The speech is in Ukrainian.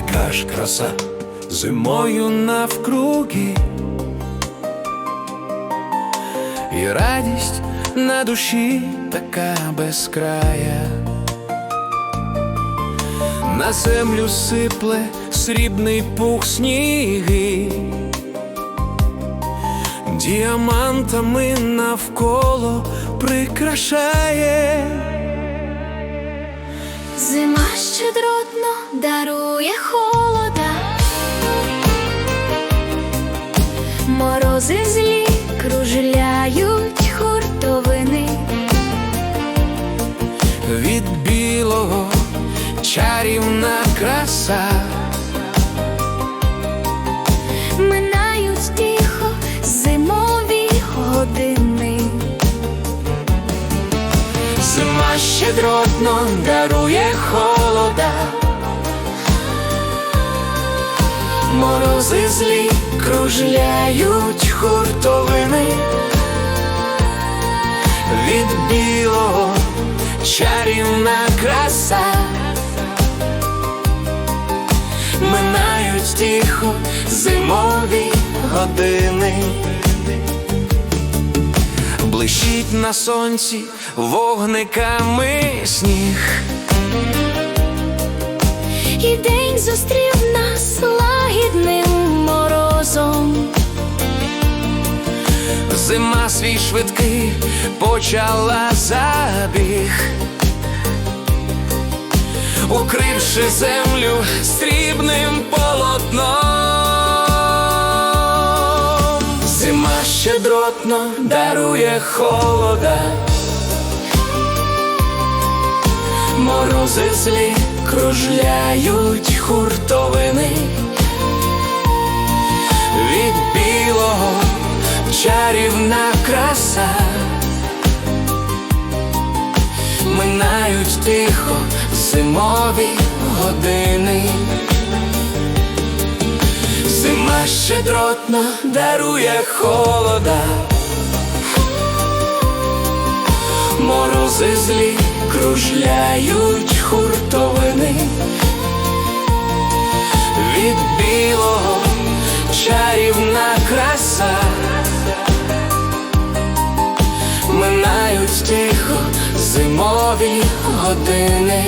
така ж краса зимою навкруги, і радість на душі така безкрая. На землю сипле срібний пух сніги, діамантами навколо прикрашає. Зима щедротно дарує холода, морози злі кружляють хуртовини, від білого чарівна краса, щедротно дарує холода, морози злі кружляють хуртовини, від білого чарівна краса, минають тихо зимові години. Блищить на сонці вогниками сніг, І день зустрів нас лагідним морозом. зима свій швидкий почала забіг, укривши землю срібним полотном. Зима щедротно дарує холода, морози злі кружляють хуртовини. Від білого чарівна краса, минають тихо зимові години. Щедротно дарує холода, морози злі кружляють хуртовини. Від білого чарівна краса, минають тихо зимові години.